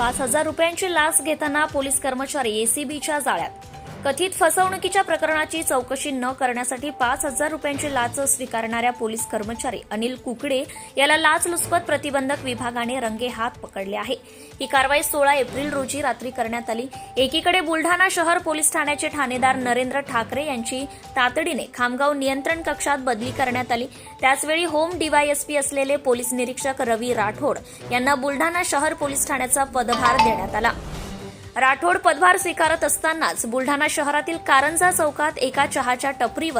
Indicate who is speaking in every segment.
Speaker 1: पाच हजार रुपयांची लाच घेताना पोलीस कर्मचारी एसीबीच्या जाळ्यात. कथित फसवणुकीच्या प्रकरणाची चौकशी न करण्यासाठी पाच हजार रुपयांची लाच स्वीकारणाऱ्या पोलीस कर्मचारी अनिल कुकडे याला लाचलुचपत प्रतिबंधक विभागाने रंगे हात पकडले आहे. ही कारवाई सोळा एप्रिल रोजी रात्री करण्यात आली. एकीकडे बुलढाणा शहर पोलीस ठाण्याचे ठाणेदार नरेंद्र ठाकरे यांची तातडीने खामगाव नियंत्रण कक्षात बदली करण्यात आली. त्याचवेळी होम डीवायएसपी असलेले पोलीस निरीक्षक रवी राठोड यांना बुलढाणा शहर पोलीस ठाण्याचा पदभार देण्यात आला. राठोड पदभार स्वीकारत असतानाच बुलढाणा शहरातील कारंजा चौकात एका चहाच्या टपरीवर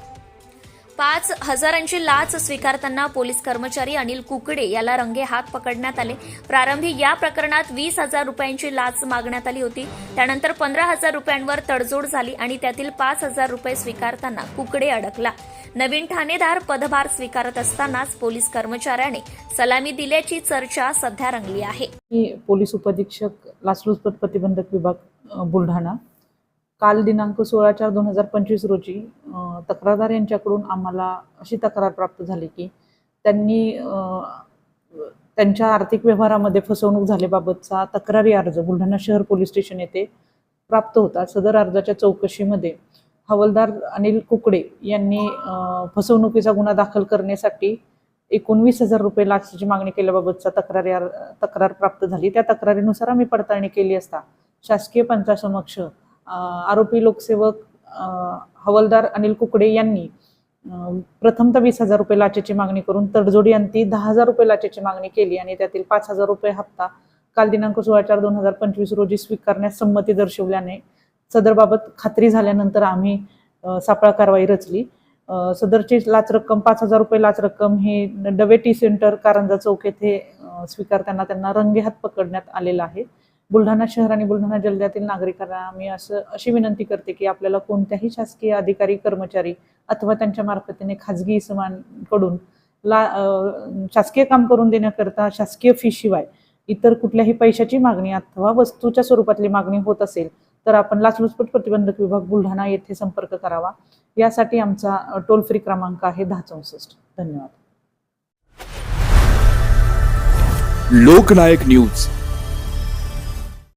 Speaker 1: पाच हजारांची लाच स्वीकारताना पोलीस कर्मचारी अनिल कुकडे याला रंगे हात पकडण्यात आले. प्रारंभी या प्रकरणात वीस हजार रुपयांची लाच मागण्यात आली होती. त्यानंतर पंधरा हजार रुपयांवर तडजोड झाली आणि त्यातील पाच हजार रुपये स्वीकारताना कुकडे अडकला. नवीन ठाणेदार पदभार स्वीकारत असतानाच पोलीस कर्मचाऱ्याने सलामी दिल्याची चर्चा सध्या रंगली आहे.
Speaker 2: पोलीस उपअधीक्षक लाचलुचपत प्रतिबंधक विभाग बुलढाणा. काल दिनांक सोळा चार दोन हजार पंचवीस रोजी तक्रारदार यांच्याकडून आम्हाला अशी तक्रार प्राप्त झाली की त्यांनी त्यांच्या आर्थिक व्यवहारामध्ये फसवणूक झाल्याबाबतचा तक्रारी अर्ज बुलढाणा शहर पोलीस स्टेशन येथे प्राप्त होता. सदर अर्जाच्या चौकशीमध्ये हवालदार अनिल कुकडे यांनी फसवणुकीचा गुन्हा दाखल करण्यासाठी एकोणवीस हजार रुपये लाचची मागणी केल्याबाबतचा तक्रारी तक्रार प्राप्त झाली. त्या तक्रारीनुसार आम्ही पडताळणी केली असता शासकीय पंचासमक्ष आरोपी लोकसेवक हवलदार हवालदार अनिल कुकडे यांनी प्रथमतः वीस हजार रुपये लाचेची मागणी करून तडजोडी अंती दहा हजार रुपये लाचेची मागणी केली आणि त्यातील पाच हजार रुपये हप्ता काल दिनांक सोळा चार दोन हजार पंचवीस रोजी स्वीकारण्यास संमती दर्शवल्याने सदरबाबत खात्री झाल्यानंतर आम्ही सापळा कारवाई रचली. सदरची लाच रक्कम पाच हजार रुपये लाच रक्कम हे डबे टी सेंटर कारंजा चौक येथे स्वीकारताना त्यांना रंगेहात पकडण्यात आलेला आहे. बुलढाणा शहर आणि बुलढाणा जिल्ह्यातील नागरिकांना मी असं अशी विनंती करते की आपल्याला कोणत्याही शासकीय अधिकारी कर्मचारी अथवा त्यांच्या मार्फतीने खाजगी इसमांकडून ला शासकीय काम करून देण्याकरता शासकीय फी शिवाय इतर कुठल्याही पैशाची मागणी अथवा वस्तूच्या स्वरूपातली मागणी होत असेल तर आपण लाचलुचपत प्रतिबंधक विभाग बुलढाणा येथे संपर्क करावा. यासाठी आमचा टोल फ्री क्रमांक आहे दहा चौसष्ट. धन्यवाद.
Speaker 3: लोकनायक न्यूज.